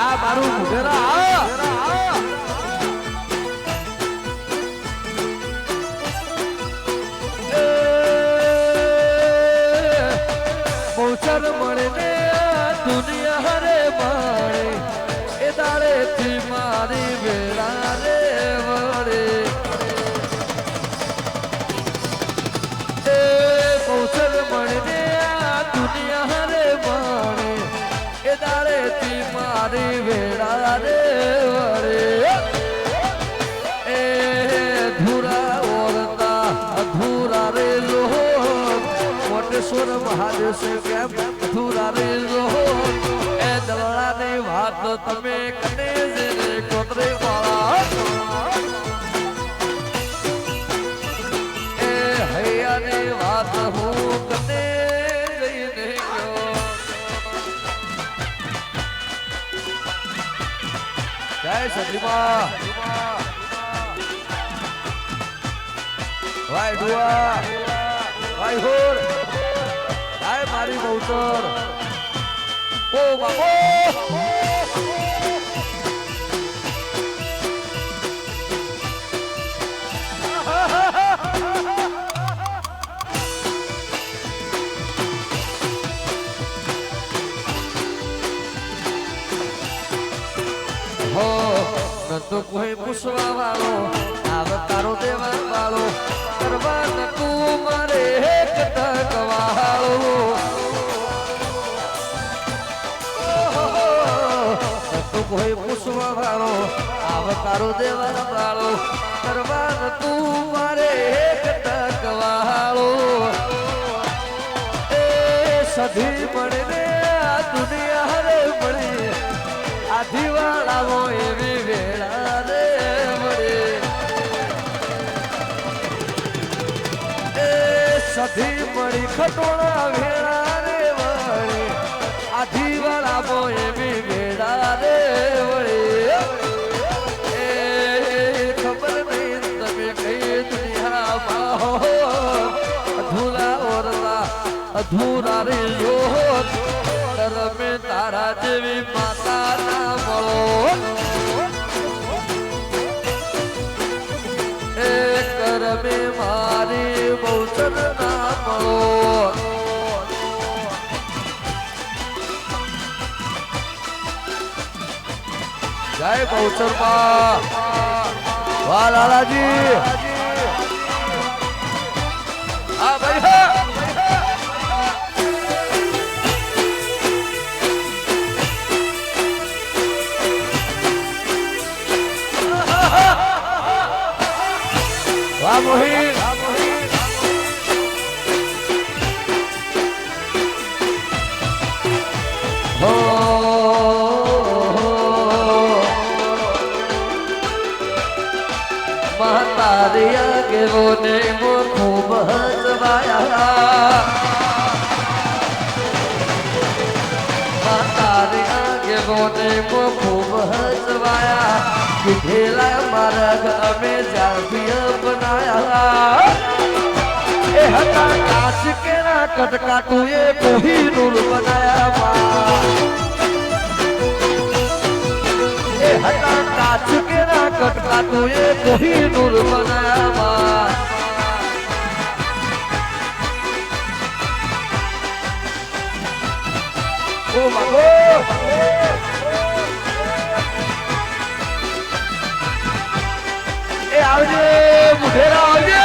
આ મારું મુઢેરા તમે કને જઈને કોતરે વાળા એ હૈયાની મારી બહુતર. ઓ બાપો. નતો કોઈ પૂછવા વાળો આવતારો દેવા વાળો કરવા નતું મારે એક તક વાળો. નતું કોઈ પૂછવા વાળો આવતારો દેવા વાળો કરવા નતું મારે એક તક વાળો. એ સધી પડે આ દુનિયા આ દિવાળાઓ એવી વેળા રે મળે એ સધી મળી ખટોળા વેળા રે વળે. આ એવી વેળા રે વળે. એ ખબર નહીં તમે કઈ દુનિયામાં હો. અધૂરા ઓરલા અધૂરા રે જો તારા જેવી જય બહુચરમાં વાહ લાલાજી. આ ભાઈ હા. વાહ મો ખૂબ હસવાયા. કેવો ને મો ખૂબ હસવાયા કીધેલા માર્ગ અમે જાળવી બનાયા એ હતા કાચ કેરા કટકાટું એ કોહિનૂર બનાયા. હતા કાચ કેરા કટકાટું એ કોહિનૂર બનાયા બનાવા એ આવજે, મુઢેરા આવજે.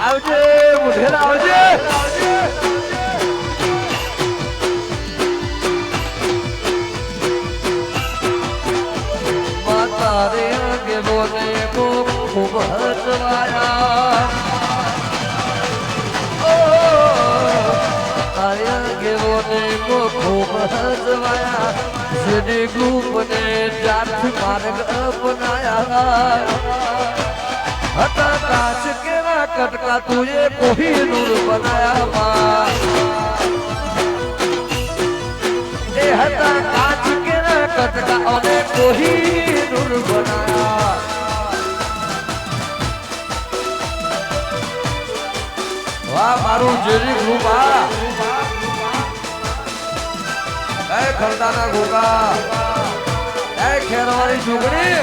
આવજે, મુઢેરા આવજે. ખૂબ હસવાયા જેને ગુપને જાત માર્ગ અપનાયા હતા કાચ કેવા કટકા તુએ કોહિનૂર બનાયા માં એ હતા કાચ કેવા કટકા અને કોહિનૂર બનાયા વાહ, મારું જેરી ગ્રુપ આ. એ ખરદાના ગોગા એ ખેરવાની છોકરી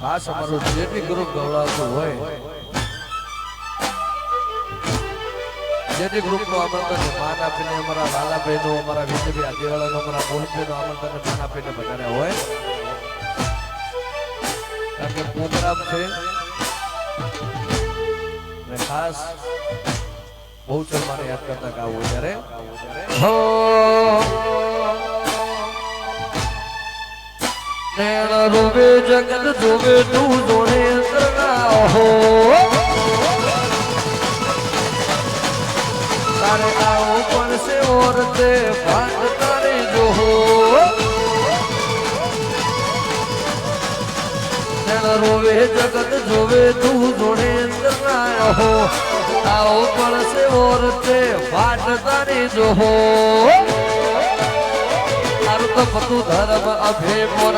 ખાસ અમારું જે બી ગ્રુપ ગવડાવતું હોય જે બી ગ્રુપનું આમંત્રણ માન આપીને અમારા લાલાભાઈનું, અમારા વિજયભાઈ આદિવાળાનું અમારા મોહિતભાઈનું આમંત્રણ માન આપીને બધાને હોય. કારણ કે પ્રોગ્રામ છે. ને ખાસ બહુ ચરમાને યાદ કરતા ગાવું ત્યારે નેણ રૂબે જગત જોવે તું જોડે હો! તારે આવો પડશે ઓરતે ભાગ તારે જો હો. નૈણ રોવે જગત જોવે તું જોડે અંતરના હો. આવો પડશે ઓરતે ભાટ તારે જો હો. તારું તો બધું ધર્મ અભે મોર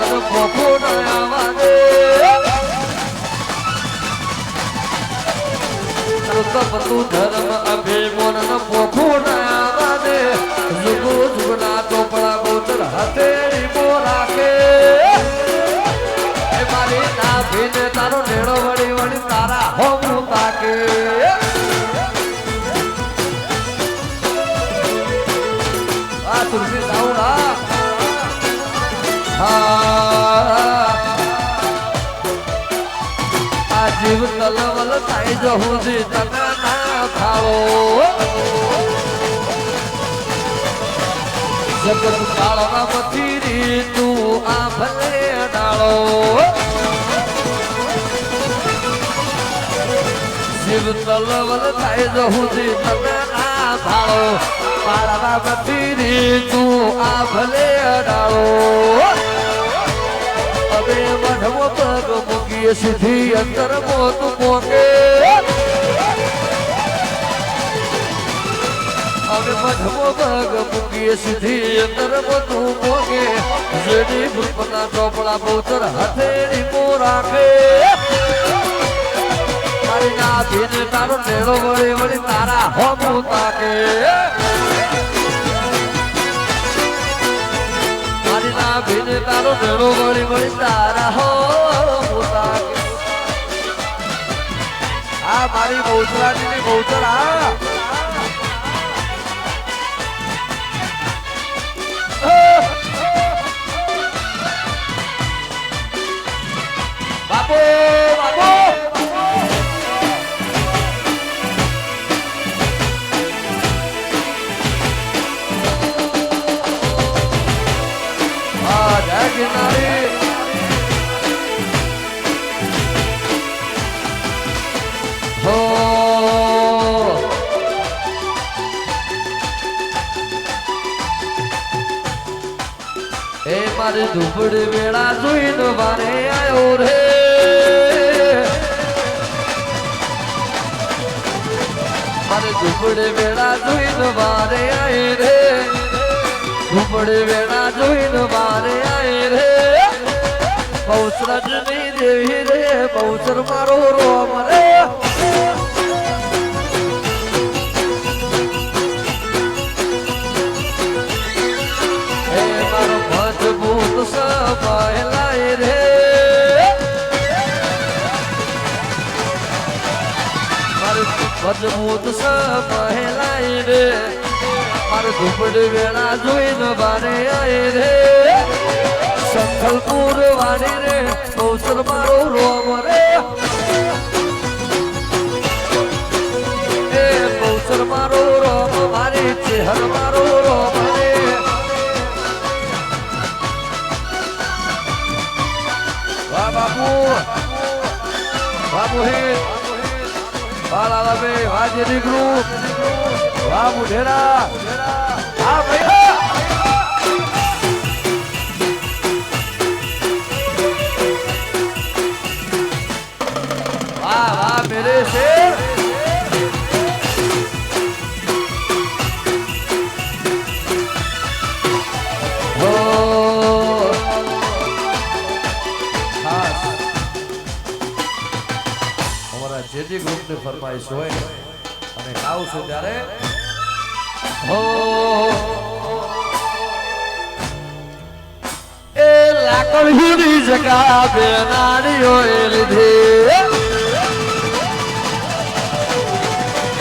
નયા વાગે તારું તો બધું ધર્મ અભે મોરન પોખો નયા વાગે જુગો જુગના ચોપડા બોતર હથેળી મો રાખે એ મારી ના ભીને તારો નેડો વળી વળી તારા હોમું તાકે આ તુલસી સાઉડા આ જીવ તલવલ થાય જી તને ના ખાવો જગત કાળવા મથીરી તું આ ભલે ડાળો. જીવ તલવલ થાય જી તને ના ભાળો કાળવા મથીરી તું આ ભલે ડાળો. હવે મઢવો પગ મૂકીએ સીધી અંતર મોત મોકે હવે મઢવો પગ મૂકીએ સીધી અંતર મોત મોકે જેડી ગ્રુપના ચોપડા બોતર હથેળી મો રાખે. મારી ના ભીને તારો નેડો વળી વળી તારા હોમું તાકે. મારી ના ભીને તારો ભેળો વળી વળી તારા હો. મારી બહુચરાની બહુચર એ મારી ઝૂંપડી વેળા જોઈને મારે આવ્યો રે. મારી ઝૂંપડી વેળા જોઈને મારે આઈ રે. ઝૂંપડી વેળા જોઈને મારે આઈ રે. બહુચરજની દેવી રે બહુચર મારો રોમ રે. મજબૂત સભાયલાય રે. મારું ઝૂંપડી વેળા જોઈને બારે આય રે. સંખલપુર વાણી રે. કૌશલ મારો વાહ જેડી ગ્રુપ વાહ મુઢેરા હા ભાઈ હા. મેરે શેર ખાસ. ગ્રુપની ફરમાઈશ હોય. અને ગાઉં છું ત્યારે હો એ લાકડીની જગા બે નારીઓએ લીધી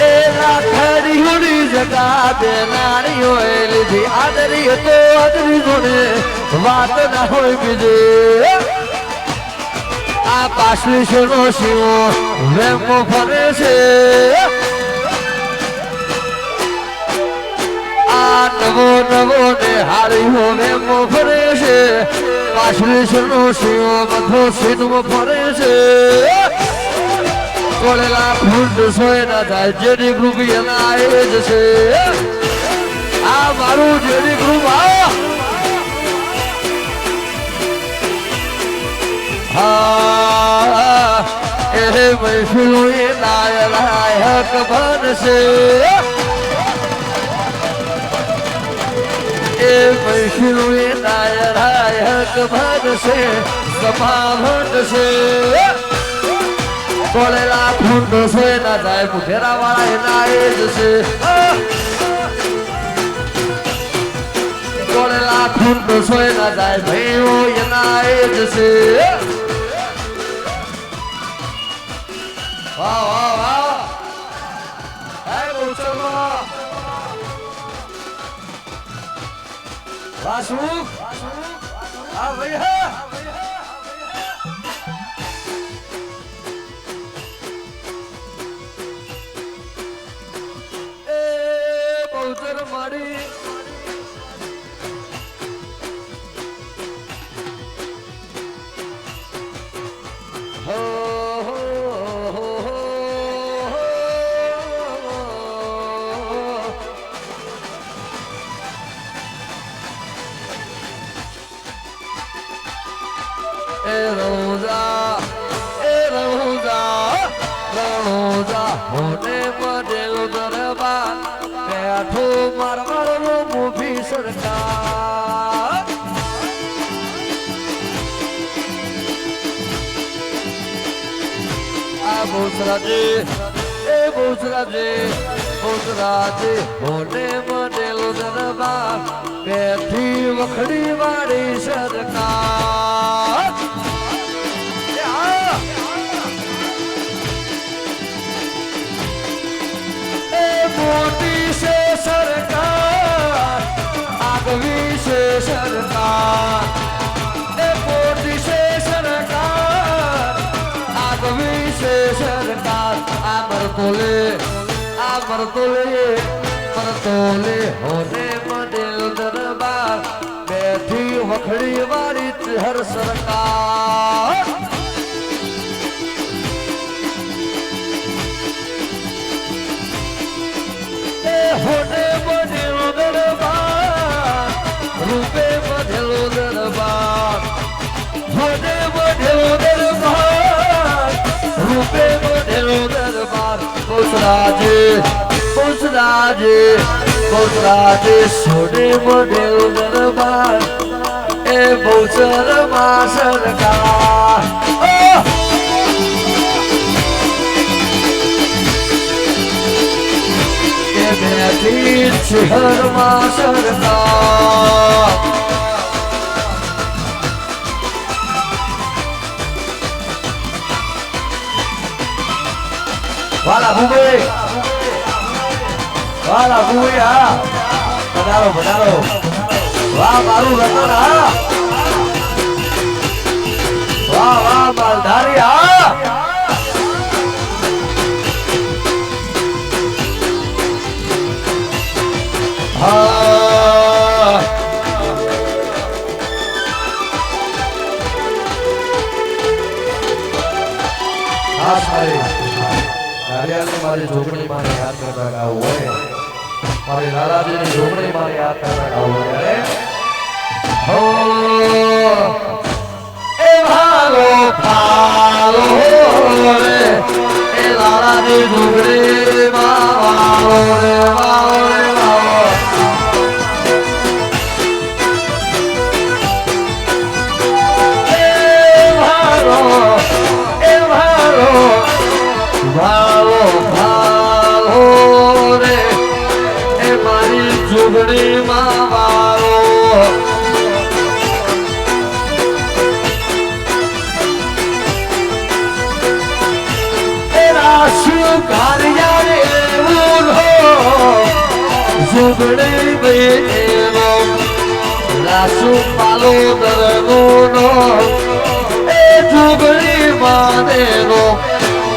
એ લાકડીની જગા બે નારીઓએ લીધી આદરી તો આદરી જોડે વાત ના હોય બીજી આ પાછલી શેનો શિવો વેમો ફરે છે નવો નવો ને હારી હોવે મો ફરે છે. પાછળ શેનો શિવો બધો સીનવો ફરે છે. કોળેલા ફૂંડ સોય ના થાય જેની ગ્રુપ એના જ છે. આ મારું જેની ગ્રુપ આ હા, એ મહેફિલો એ લાય લાયક બનશે. એ લાય લાયક બનશે સભા ભણશે કોલેલા ફૂંડ છે, ના જાય મુઠેરા વાળા એના એ જ છે કોલેલા ફૂંડ વાહ વાહ વાહ. હે ગૌચરમાં વાસુ આ ભૈયા સરકાર આ બોસરાજે એ બોસરાજે બોસરાજે મોને પડેલ દરબાર બેઠી વખડી વાળી સરકાર. સરકાર એ મોટી છે સરકાર આગવી છે સરકાર આ મરતોલે આ મરતોલે મરતોલે હોને મડેલ દરબાર. બેઠી વખડી વાળી હર સરકાર. કોસરાજે કોસરાજે કોસરાજે સોને બધેલો દરબાર એ બહુચરમાં સરકાર બેઠી છે શહેરમાં સરકાર વાલા ભૂભાઈ વાલા ભૂભાઈ હા. પધારો પધારો. વાહ, મારું રતન, હા. વાહ વાહ, માલધારી, હા. હા. નારિયાની મારી ઝોપડી મારે યાદ કરતા ગાવું હોય? મારી લાલાજીની ઝોપડી મારે યાદ કરતા ગાવું હોય? અરે? એ ભાલો ફાલો રે. એ લાલાની ઝૂંપડી માં રે. ઝૂંપડી બેનો રાસુ પાલો દરનો એ ઝૂંપડી માનેનો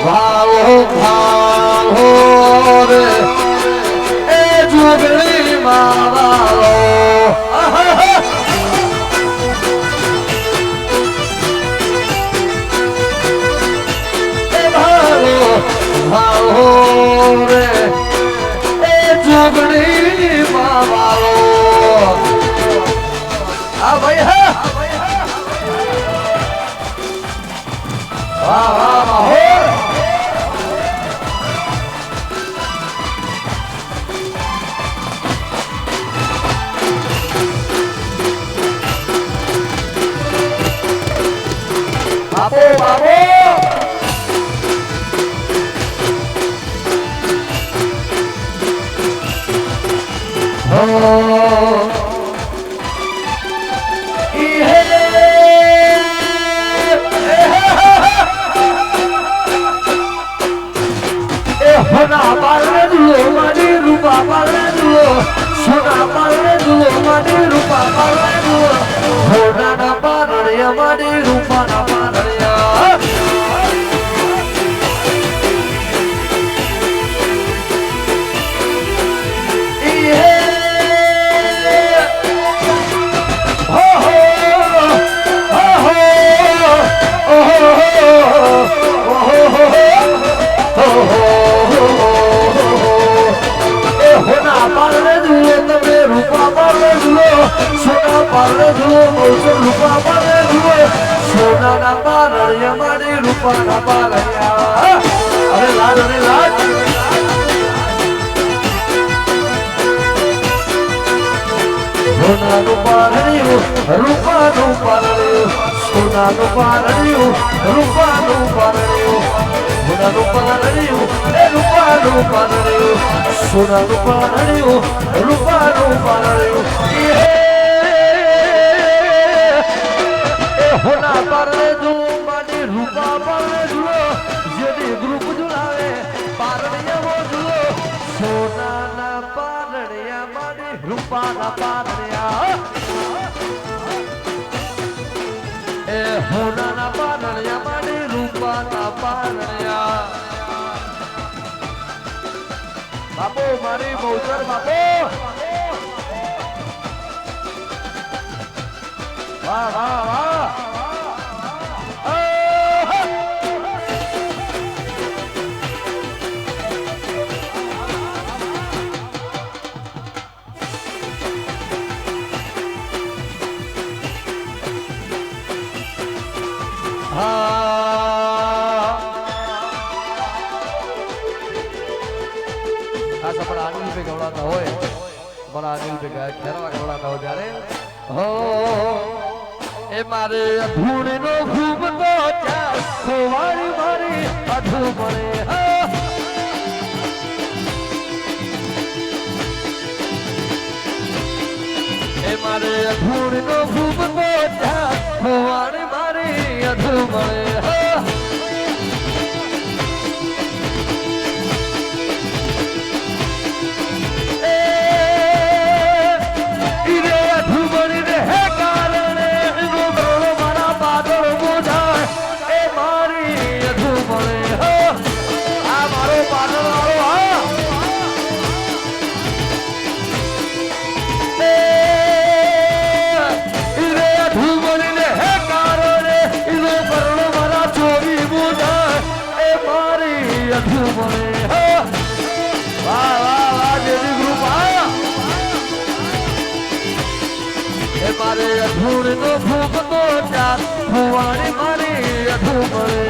ભાવો ભાવો રે. હો સોનાના પારણ્ય મારી રૂપાના પારણ્યા અરે લાડ અરે લાડ. સોનાનું પારણિયું રૂપાનું પારણિયું સોનાનું પારણ્યું, રૂપાનું પારણ્યું. સોનાનું પારણ્યું, એ રૂપાનું પારણ્યું. સોનાનું પારણ્યું, રૂપાનું પારણ્યું. હોના પારણે જુઓ માની રૂપા પારણે જુઓ, જેની ગ્રુપ ઝુલાવે પારણિયા જુઓ. સોનાના પારણ્યા માની રૂપાના પારણિયા. મારી બહુચર બાપો. વાહ વાહ વાહ. એ મારે અધૂણનો ખૂબ તો ખોવારી મારી અધુ એ મારે અધૂણનો ખૂબ તો ચાલ મારી અધુ મળે અધુબળે હો વાહ વાહ વાહ જેની ગ્રુપ એ અધૂર ચાર ભુવાણી મારી અધૂ મળે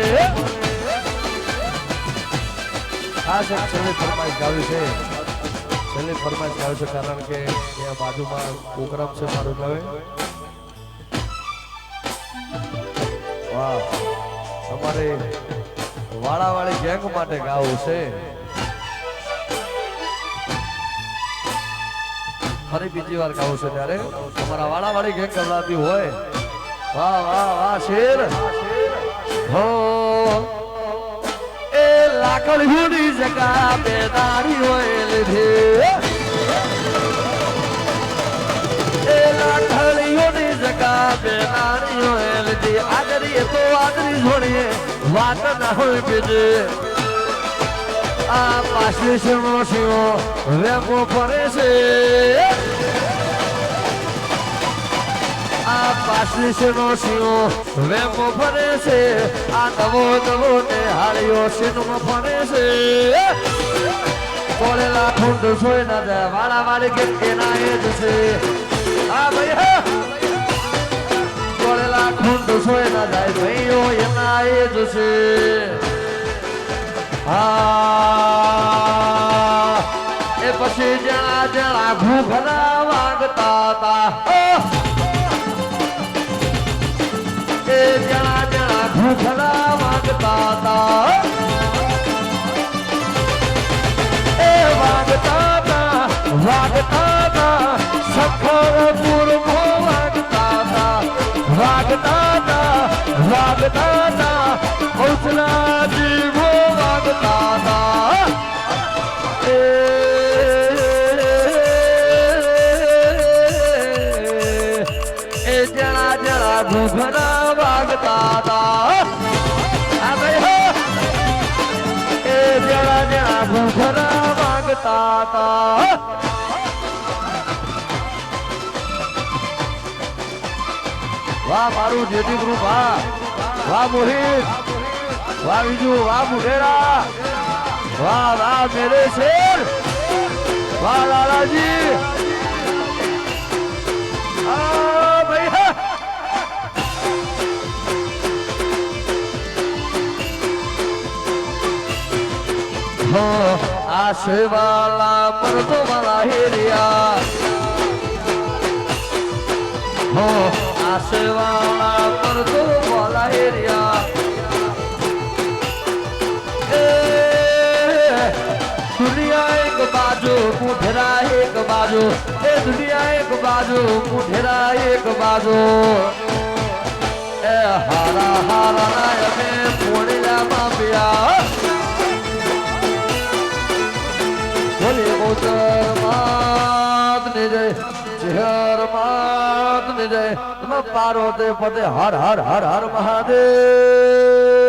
ખાસ એક છેલ્લી ફરમાઈશ ગાવી છે છેલ્લી ફરમાઈશ ગાવી છે કારણ કે ત્યાં બાજુમાં પ્રોગ્રામ છે મારો ગાવે વાહ અમારે વાળાવાળી ગેંગ માટે ગાવું છે. ફરી બીજી વાર ગાવું છે ત્યારે. અમારા વાળાવાળી ગેંગ ગવડાવતી હોય. વાહ વાહ વાહ, શેર. હો. એ લાકડ હુડી જગા બેદારી હોય લીધી. એ લાકડ આ પાછલી શેનો શિવો વેપો ફરે છે. આ પાછલી શેનો શિવો વેપો ફરે છે. આ નવો નવો ને હાળીઓ શેનો ફરે છે. બોલેલા ખુંડ સોય ના જાય વાળા વાળી કે કેના એ જ છે. આ હા બોલેલા ખુંડ સોય ના જાય ભાઈઓ એના એ જ છે. હા. એ પછી જણા જણા ઘૂઘરા વાગતા હતા એ જણા જણા ઘૂઘરા વાગતા હતા વાગતા હતા ઉછલા જીવો વાગતા હતા એ એ જણા જણા ઘૂઘરા વાગતા હતા આ ભાઈ હો એ જણા જણા ઘૂઘરા વાગતા હતા વાહ મારું જેટી ગ્રુપ વાહ વાહ મોહિત. વાહ બીજું, વાહ મુઢેરા. વાહ વાહ મેરે શેર વાહ લાલાજી. આ ભાઈ, હા. હો આ શેવાલા મરદો વાલા હેરિયા. આ શેવાલા મરદો વાળા હેરિયા એ દુનિયા એક બાજુ મુઢરા એક બાજુ. એ દુનિયા એક બાજુ મુઢરા એક બાજુ. એ હારા હારા નાયકે પોણીલા માપિયા બોલે મોતર માત ને જય. ને જય પાર્વતી પતે હર હર હર હર મહાદેવ.